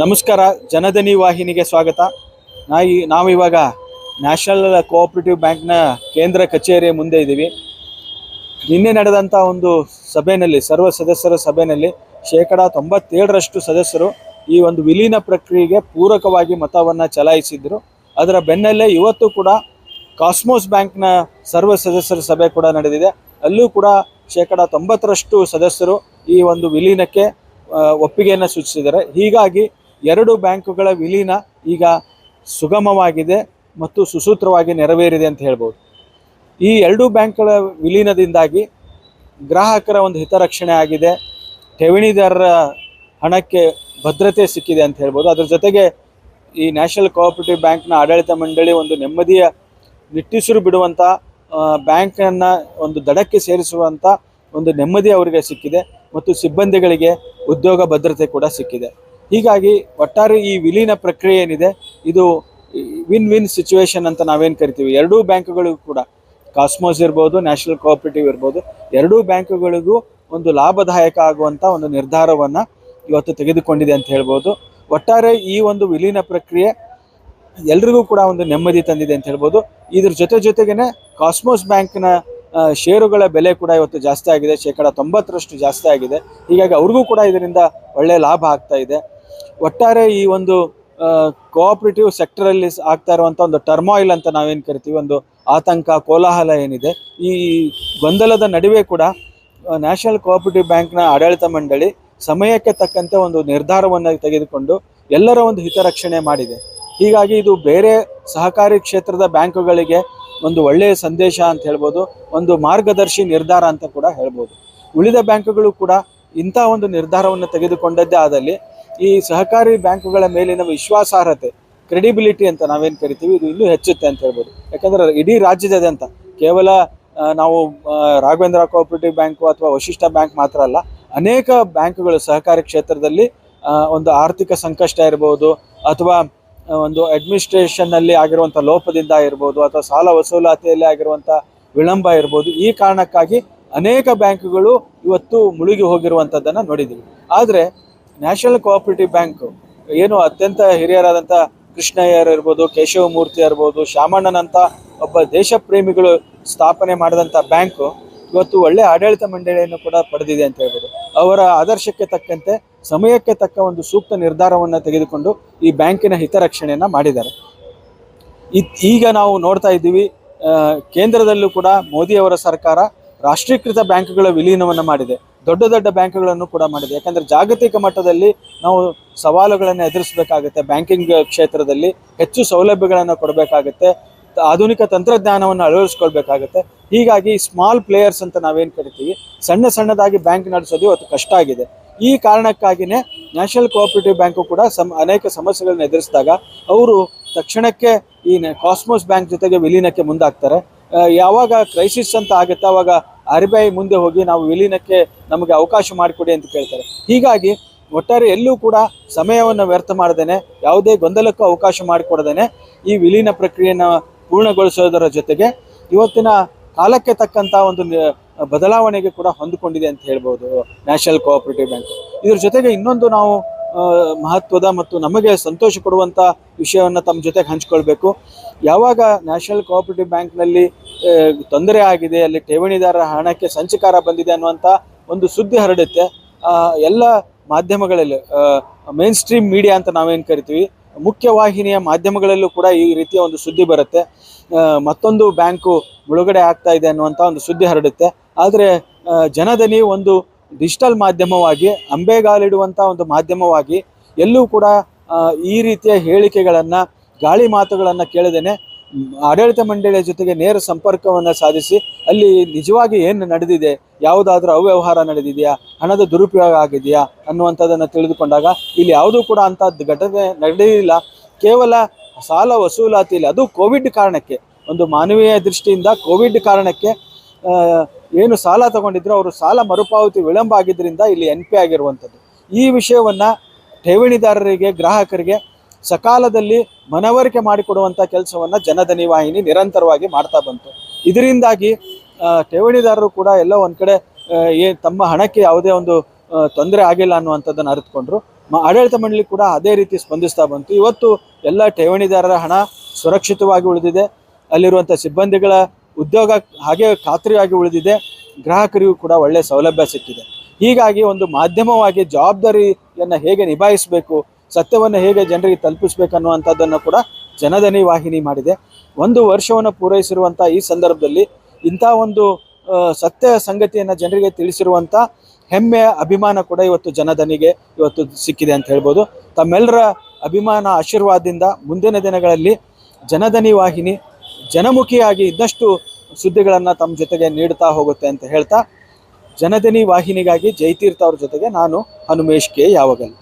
ನಮಸ್ಕಾರ, ಜನಧನಿ ವಾಹಿನಿಗೆ ಸ್ವಾಗತ. ನಾ ಈ ನಾವಿವಾಗ ನ್ಯಾಷನಲ್ ಕೋಆಪರೇಟಿವ್ ಬ್ಯಾಂಕ್ನ ಕೇಂದ್ರ ಕಚೇರಿಯ ಮುಂದೆ ಇದ್ದೀವಿ. ನಿನ್ನೆ ನಡೆದಂಥ ಒಂದು ಸಭೆಯಲ್ಲಿ ಸರ್ವ ಸದಸ್ಯರ ಸಭೆಯಲ್ಲಿ ಶೇಕಡ ತೊಂಬತ್ತೇಳರಷ್ಟು ಸದಸ್ಯರು ಈ ಒಂದು ವಿಲೀನ ಪ್ರಕ್ರಿಯೆಗೆ ಪೂರಕವಾಗಿ ಮತವನ್ನು ಚಲಾಯಿಸಿದ್ರು. ಅದರ ಬೆನ್ನಲ್ಲೇ ಇವತ್ತು ಕೂಡ ಕಾಸ್ಮೋಸ್ ಬ್ಯಾಂಕ್ನ ಸರ್ವ ಸದಸ್ಯರ ಸಭೆ ಕೂಡ ನಡೆದಿದೆ. ಅಲ್ಲೂ ಕೂಡ ಶೇಕಡ ತೊಂಬತ್ತರಷ್ಟು ಸದಸ್ಯರು ಈ ಒಂದು ವಿಲೀನಕ್ಕೆ ಒಪ್ಪಿಗೆಯನ್ನು ಸೂಚಿಸಿದ್ದಾರೆ. ಹೀಗಾಗಿ ಎರಡು ಬ್ಯಾಂಕುಗಳ ವಿಲೀನ ಈಗ ಸುಗಮವಾಗಿದೆ ಮತ್ತು ಸುಸೂತ್ರವಾಗಿ ನೆರವೇರಿದೆ ಅಂತ ಹೇಳ್ಬೋದು. ಈ ಎರಡು ಬ್ಯಾಂಕ್ಗಳ ವಿಲೀನದಿಂದಾಗಿ ಗ್ರಾಹಕರ ಒಂದು ಹಿತರಕ್ಷಣೆ ಆಗಿದೆ. ಠೇವಣಿದಾರರ ಹಣಕ್ಕೆ ಭದ್ರತೆ ಸಿಕ್ಕಿದೆ ಅಂತ ಹೇಳ್ಬೋದು. ಅದರ ಜೊತೆಗೆ ಈ ನ್ಯಾಷನಲ್ ಕೋಆಪರೇಟಿವ್ ಬ್ಯಾಂಕ್ನ ಆಡಳಿತ ಮಂಡಳಿ ಒಂದು ನೆಮ್ಮದಿಯ ನಿಟ್ಟುಸಿರು ಬಿಡುವಂಥ ಬ್ಯಾಂಕನ್ನು ಒಂದು ದಡಕ್ಕೆ ಸೇರಿಸುವಂಥ ಒಂದು ನೆಮ್ಮದಿ ಅವರಿಗೆ ಸಿಕ್ಕಿದೆ. ಮತ್ತು ಸಿಬ್ಬಂದಿಗಳಿಗೆ ಉದ್ಯೋಗ ಭದ್ರತೆ ಕೂಡ ಸಿಕ್ಕಿದೆ. ಹೀಗಾಗಿ ಒಟ್ಟಾರೆ ಈ ವಿಲೀನ ಪ್ರಕ್ರಿಯೆ ಏನಿದೆ, ಇದು ವಿನ್ ವಿನ್ ಸಿಚುವೇಶನ್ ಅಂತ ನಾವೇನು ಕರಿತೀವಿ? ಎರಡೂ ಬ್ಯಾಂಕುಗಳಿಗೂ ಕೂಡ ಕಾಸ್ಮೋಸ್ ಇರ್ಬೋದು ನ್ಯಾಷನಲ್ ಕೋಆಪರೇಟಿವ್ ಇರ್ಬೋದು, ಎರಡೂ ಬ್ಯಾಂಕುಗಳಿಗೂ ಒಂದು ಲಾಭದಾಯಕ ಆಗುವಂಥ ಒಂದು ನಿರ್ಧಾರವನ್ನು ಇವತ್ತು ತೆಗೆದುಕೊಂಡಿದೆ ಅಂತ ಹೇಳ್ಬೋದು. ಒಟ್ಟಾರೆ ಈ ಒಂದು ವಿಲೀನ ಪ್ರಕ್ರಿಯೆ ಎಲ್ರಿಗೂ ಕೂಡ ಒಂದು ನೆಮ್ಮದಿ ತಂದಿದೆ ಅಂತ ಹೇಳ್ಬೋದು. ಇದ್ರ ಜೊತೆ ಜೊತೆಗೇನೆ ಕಾಸ್ಮೋಸ್ ಬ್ಯಾಂಕ್ನ ಷೇರುಗಳ ಬೆಲೆ ಕೂಡ ಇವತ್ತು ಜಾಸ್ತಿ ಆಗಿದೆ. ಶೇಕಡ ತೊಂಬತ್ತರಷ್ಟು ಜಾಸ್ತಿ ಆಗಿದೆ. ಹೀಗಾಗಿ ಅವ್ರಿಗೂ ಕೂಡ ಇದರಿಂದ ಒಳ್ಳೆ ಲಾಭ ಆಗ್ತಾ ಇದೆ. ಒಟ್ಟಾರೆ ಈ ಒಂದು ಕೋಆಪರೇಟಿವ್ ಸೆಕ್ಟರಲ್ಲಿ ಆಗ್ತಾ ಇರುವಂಥ ಒಂದು ಟರ್ಮಾಯಿಲ್ ಅಂತ ನಾವೇನು ಕರಿತೀವಿ, ಒಂದು ಆತಂಕ, ಕೋಲಾಹಲ ಏನಿದೆ, ಈ ಗೊಂದಲದ ನಡುವೆ ಕೂಡ ನ್ಯಾಷನಲ್ ಕೋಆಪರೇಟಿವ್ ಬ್ಯಾಂಕ್ನ ಆಡಳಿತ ಮಂಡಳಿ ಸಮಯಕ್ಕೆ ತಕ್ಕಂತೆ ಒಂದು ನಿರ್ಧಾರವನ್ನು ತೆಗೆದುಕೊಂಡು ಎಲ್ಲರ ಒಂದು ಹಿತರಕ್ಷಣೆ ಮಾಡಿದೆ. ಹೀಗಾಗಿ ಇದು ಬೇರೆ ಸಹಕಾರಿ ಕ್ಷೇತ್ರದ ಬ್ಯಾಂಕುಗಳಿಗೆ ಒಂದು ಒಳ್ಳೆಯ ಸಂದೇಶ ಅಂತ ಹೇಳ್ಬೋದು, ಒಂದು ಮಾರ್ಗದರ್ಶಿ ನಿರ್ಧಾರ ಅಂತ ಕೂಡ ಹೇಳ್ಬೋದು. ಉಳಿದ ಬ್ಯಾಂಕುಗಳು ಕೂಡ ಇಂಥ ಒಂದು ನಿರ್ಧಾರವನ್ನು ತೆಗೆದುಕೊಂಡದ್ದೇ ಆದಲ್ಲಿ ಈ ಸಹಕಾರಿ ಬ್ಯಾಂಕುಗಳ ಮೇಲಿನ ವಿಶ್ವಾಸಾರ್ಹತೆ ಕ್ರೆಡಿಬಿಲಿಟಿ ಅಂತ ನಾವೇನು ಕರಿತೀವಿ, ಇದು ಇನ್ನೂ ಹೆಚ್ಚುತ್ತೆ ಅಂತ ಹೇಳ್ಬೋದು. ಯಾಕಂದ್ರೆ ಇಡೀ ರಾಜ್ಯದಾದ್ಯಂತ ಕೇವಲ ನಾವು ರಾಘವೇಂದ್ರ ಕೋಆಪರೇಟಿವ್ ಬ್ಯಾಂಕು ಅಥವಾ ವಶಿಷ್ಠ ಬ್ಯಾಂಕ್ ಮಾತ್ರ ಅಲ್ಲ, ಅನೇಕ ಬ್ಯಾಂಕುಗಳು ಸಹಕಾರಿ ಕ್ಷೇತ್ರದಲ್ಲಿ ಒಂದು ಆರ್ಥಿಕ ಸಂಕಷ್ಟ ಇರ್ಬೋದು, ಅಥವಾ ಒಂದು ಅಡ್ಮಿನಿಸ್ಟ್ರೇಷನ್ನಲ್ಲಿ ಆಗಿರುವಂಥ ಲೋಪದಿಂದ ಇರ್ಬೋದು, ಅಥವಾ ಸಾಲ ವಸೂಲಾತಿಯಲ್ಲಿ ಆಗಿರುವಂಥ ವಿಳಂಬ ಇರ್ಬೋದು, ಈ ಕಾರಣಕ್ಕಾಗಿ ಅನೇಕ ಬ್ಯಾಂಕುಗಳು ಇವತ್ತು ಮುಳುಗಿ ಹೋಗಿರುವಂಥದ್ದನ್ನು ನೋಡಿದ್ದೀವಿ ಆದರೆ ನ್ಯಾಷನಲ್ ಕೋಆಪರೇಟಿವ್ ಬ್ಯಾಂಕ್ ಏನು ಅತ್ಯಂತ ಹಿರಿಯರಾದಂಥ ಕೃಷ್ಣಯ್ಯರ್ ಇರ್ಬೋದು, ಕೇಶವಮೂರ್ತಿ ಇರ್ಬೋದು ಶಾಮಣ್ಣನಂಥ ಒಬ್ಬ ದೇಶ ಪ್ರೇಮಿಗಳು ಸ್ಥಾಪನೆ ಮಾಡಿದಂಥ ಬ್ಯಾಂಕು ಇವತ್ತು ಒಳ್ಳೆ ಆಡಳಿತ ಮಂಡಳಿಯನ್ನು ಕೂಡ ಪಡೆದಿದೆ ಅಂತ ಹೇಳ್ಬೋದು. ಅವರ ಆದರ್ಶಕ್ಕೆ ತಕ್ಕಂತೆ, ಸಮಯಕ್ಕೆ ತಕ್ಕ ಒಂದು ಸೂಕ್ತ ನಿರ್ಧಾರವನ್ನು ತೆಗೆದುಕೊಂಡು ಈ ಬ್ಯಾಂಕಿನ ಹಿತರಕ್ಷಣೆಯನ್ನು ಮಾಡಿದ್ದಾರೆ. ಈಗ ನಾವು ನೋಡ್ತಾ ಇದ್ದೀವಿ ಕೇಂದ್ರದಲ್ಲೂ ಕೂಡ ಮೋದಿಯವರ ಸರ್ಕಾರ ರಾಷ್ಟ್ರೀಕೃತ ಬ್ಯಾಂಕ್ಗಳ ವಿಲೀನವನ್ನು ಮಾಡಿದೆ. ದೊಡ್ಡ ದೊಡ್ಡ ಬ್ಯಾಂಕ್ಗಳನ್ನು ಕೂಡ ಮಾಡಿದೆ. ಯಾಕಂದರೆ ಜಾಗತಿಕ ಮಟ್ಟದಲ್ಲಿ ನಾವು ಸವಾಲುಗಳನ್ನು ಎದುರಿಸಬೇಕಾಗುತ್ತೆ. ಬ್ಯಾಂಕಿಂಗ್ ಕ್ಷೇತ್ರದಲ್ಲಿ ಹೆಚ್ಚು ಸೌಲಭ್ಯಗಳನ್ನು ಕೊಡಬೇಕಾಗುತ್ತೆ. ಆಧುನಿಕ ತಂತ್ರಜ್ಞಾನವನ್ನು ಅಳವಡಿಸ್ಕೊಳ್ಬೇಕಾಗುತ್ತೆ. ಹೀಗಾಗಿ ಸ್ಮಾಲ್ ಪ್ಲೇಯರ್ಸ್ ಅಂತ ನಾವೇನು ಕರಿತೀವಿ? ಸಣ್ಣ ಸಣ್ಣದಾಗಿ ಬ್ಯಾಂಕ್ ನಡೆಸೋದು ಇವತ್ತು ಕಷ್ಟ ಆಗಿದೆ. ಈ ಕಾರಣಕ್ಕಾಗಿಯೇ ನ್ಯಾಷನಲ್ ಕೋಆಪರೇಟಿವ್ ಬ್ಯಾಂಕು ಕೂಡ ಸಮ, ಅನೇಕ ಸಮಸ್ಯೆಗಳನ್ನ ಎದುರಿಸಿದಾಗ ಅವರು ತಕ್ಷಣಕ್ಕೆ ಈ ಕಾಸ್ಮೋಸ್ ಬ್ಯಾಂಕ್ ಜೊತೆಗೆ ವಿಲೀನಕ್ಕೆ ಮುಂದಾಗ್ತಾರೆ. ಯಾವಾಗ ಕ್ರೈಸಿಸ್ ಅಂತ ಆಗುತ್ತೆ, ಅವಾಗ ಆರ್ ಬಿ ಐ ಮುಂದೆ ಹೋಗಿ ನಾವು ವಿಲೀನಕ್ಕೆ ನಮಗೆ ಅವಕಾಶ ಮಾಡಿಕೊಡಿ ಅಂತ ಕೇಳ್ತಾರೆ. ಹೀಗಾಗಿ ಒಟ್ಟಾರೆ ಎಲ್ಲೂ ಕೂಡ ಸಮಯವನ್ನು ವ್ಯರ್ಥ ಮಾಡದೇನೆ, ಯಾವುದೇ ಗೊಂದಲಕ್ಕೂ ಅವಕಾಶ ಮಾಡಿಕೊಡದೇನೆ ಈ ವಿಲೀನ ಪ್ರಕ್ರಿಯೆಯನ್ನು ಪೂರ್ಣಗೊಳಿಸೋದರ ಜೊತೆಗೆ ಇವತ್ತಿನ ಕಾಲಕ್ಕೆ ತಕ್ಕಂಥ ಒಂದು ಬದಲಾವಣೆಗೆ ಕೂಡ ಹೊಂದಿಕೊಂಡಿದೆ ಅಂತ ಹೇಳ್ಬೋದು ನ್ಯಾಷನಲ್ ಕೋಆಪರೇಟಿವ್ ಬ್ಯಾಂಕ್ ಇದ್ರ ಜೊತೆಗೆ ಇನ್ನೊಂದು ನಾವು ಮಹತ್ವದ ಮತ್ತು ನಮಗೆ ಸಂತೋಷ ಕೊಡುವಂಥ ವಿಷಯವನ್ನು ತಮ್ಮ ಜೊತೆಗೆ ಹಂಚ್ಕೊಳ್ಬೇಕು. ಯಾವಾಗ ನ್ಯಾಷನಲ್ ಕೋಆಪರೇಟಿವ್ ಬ್ಯಾಂಕ್ನಲ್ಲಿ ತೊಂದರೆ ಆಗಿದೆ, ಅಲ್ಲಿ ಠೇವಣಿದಾರರ ಹಣಕ್ಕೆ ಸಂಚಕಾರ ಬಂದಿದೆ ಅನ್ನುವಂಥ ಒಂದು ಸುದ್ದಿ ಹರಡುತ್ತೆ. ಎಲ್ಲ ಮಾಧ್ಯಮಗಳಲ್ಲಿ ಮೇನ್ ಸ್ಟ್ರೀಮ್ ಮೀಡಿಯಾ ಅಂತ ನಾವೇನು ಕರಿತೀವಿ, ಮುಖ್ಯವಾಹಿನಿಯ ಮಾಧ್ಯಮಗಳಲ್ಲೂ ಕೂಡ ಈ ರೀತಿಯ ಒಂದು ಸುದ್ದಿ ಬರುತ್ತೆ. ಮತ್ತೊಂದು ಬ್ಯಾಂಕು ಮುಳುಗಡೆ ಆಗ್ತಾ ಇದೆ ಅನ್ನುವಂಥ ಒಂದು ಸುದ್ದಿ ಹರಡುತ್ತೆ. ಆದರೆ ಜನದಲ್ಲಿ ಒಂದು ಡಿಜಿಟಲ್ ಮಾಧ್ಯಮವಾಗಿ ಅಂಬೆಗಾಲಿಡುವಂಥ ಒಂದು ಮಾಧ್ಯಮವಾಗಿ ಎಲ್ಲೂ ಕೂಡ ಈ ರೀತಿಯ ಹೇಳಿಕೆಗಳನ್ನು, ಗಾಳಿ ಮಾತುಗಳನ್ನು ಕೇಳದೇನೆ ಆಡಳಿತ ಮಂಡಳಿಯ ಜೊತೆಗೆ ನೇರ ಸಂಪರ್ಕವನ್ನು ಸಾಧಿಸಿ, ಅಲ್ಲಿ ನಿಜವಾಗಿ ಏನು ನಡೆದಿದೆ, ಯಾವುದಾದ್ರೂ ಅವ್ಯವಹಾರ ನಡೆದಿದೆಯಾ, ಹಣದ ದುರುಪಯೋಗ ಆಗಿದೆಯಾ ಅನ್ನುವಂಥದ್ದನ್ನು ತಿಳಿದುಕೊಂಡಾಗ, ಇಲ್ಲಿ ಯಾವುದೂ ಕೂಡ ಅಂತ ಘಟನೆ ನಡೆಯಲಿಲ್ಲ ಕೇವಲ ಸಾಲ ವಸೂಲಾತಿಯಲ್ಲಿ, ಅದು ಕೋವಿಡ್ ಕಾರಣಕ್ಕೆ, ಒಂದು ಮಾನವೀಯ ದೃಷ್ಟಿಯಿಂದ ಕೋವಿಡ್ ಕಾರಣಕ್ಕೆ ಏನು ಸಾಲ ತಗೊಂಡಿದ್ರು ಅವರು ಸಾಲ ಮರುಪಾವತಿ ವಿಳಂಬ ಆಗಿದ್ದರಿಂದ ಇಲ್ಲಿ ಎನ್ ಪಿ ಆಗಿರುವಂಥದ್ದು. ಈ ವಿಷಯವನ್ನು ಠೇವಣಿದಾರರಿಗೆ, ಗ್ರಾಹಕರಿಗೆ ಸಕಾಲದಲ್ಲಿ ಮನವರಿಕೆ ಮಾಡಿಕೊಡುವಂಥ ಕೆಲಸವನ್ನು ಜನಧನಿ ವಾಹಿನಿ ನಿರಂತರವಾಗಿ ಮಾಡ್ತಾ ಬಂತು. ಇದರಿಂದಾಗಿ ಠೇವಣಿದಾರರು ಕೂಡ ಎಲ್ಲ ಒಂದು ಕಡೆ ಏ, ತಮ್ಮ ಹಣಕ್ಕೆ ಯಾವುದೇ ಒಂದು ತೊಂದರೆ ಆಗಿಲ್ಲ ಅನ್ನುವಂಥದ್ದನ್ನು ಅರಿತುಕೊಂಡ್ರು. ಆಡಳಿತ ಮಂಡಳಿ ಕೂಡ ಅದೇ ರೀತಿ ಸ್ಪಂದಿಸ್ತಾ ಬಂತು. ಇವತ್ತು ಎಲ್ಲ ಠೇವಣಿದಾರರ ಹಣ ಸುರಕ್ಷಿತವಾಗಿ ಉಳಿದಿದೆ. ಅಲ್ಲಿರುವಂಥ ಸಿಬ್ಬಂದಿಗಳ ಉದ್ಯೋಗ ಹಾಗೆ ಖಾತ್ರಿಯಾಗಿ ಉಳಿದಿದೆ, ಗ್ರಾಹಕರಿಗೂ ಕೂಡ ಒಳ್ಳೆಯ ಸೌಲಭ್ಯ ಸಿಕ್ಕಿದೆ. ಹೀಗಾಗಿ ಒಂದು ಮಾಧ್ಯಮವಾಗಿ ಜವಾಬ್ದಾರಿಯನ್ನು ಹೇಗೆ ನಿಭಾಯಿಸಬೇಕು, ಸತ್ಯವನ್ನು ಹೇಗೆ ಜನರಿಗೆ ತಲುಪಿಸಬೇಕು ಅನ್ನುವಂಥದ್ದನ್ನು ಕೂಡ ಜನಧನಿ ವಾಹಿನಿ ಮಾಡಿದೆ. ಒಂದು ವರ್ಷವನ್ನು ಪೂರೈಸಿರುವಂಥ ಈ ಸಂದರ್ಭದಲ್ಲಿ ಇಂಥ ಒಂದು ಸತ್ಯ ಸಂಗತಿಯನ್ನು ಜನರಿಗೆ ತಿಳಿಸಿರುವಂಥ ಹೆಮ್ಮೆಯ ಅಭಿಮಾನ ಕೂಡ ಇವತ್ತು ಜನಧನಿಗೆ ಇವತ್ತು ಸಿಕ್ಕಿದೆ ಅಂತ ಹೇಳ್ಬೋದು. ತಮ್ಮೆಲ್ಲರ ಅಭಿಮಾನ ಆಶೀರ್ವಾದದಿಂದ ಮುಂದಿನ ದಿನಗಳಲ್ಲಿ ಜನಧನಿ ವಾಹಿನಿ ಜನಮುಖಿಯಾಗಿ ಇನ್ನಷ್ಟು ಸುದ್ದಿಗಳನ್ನು ತಮ್ಮ ಜೊತೆಗೆ ನೀಡ್ತಾ ಹೋಗುತ್ತೆ ಅಂತ ಹೇಳ್ತಾ, ಜನದಿನಿ ವಾಹಿನಿಗಾಗಿ ಜೈತೀರ್ಥ ಅವ್ರ ಜೊತೆಗೆ ನಾನು ಹನುಮೇಶ್ ಕೆ ಯಾವಗಲ್.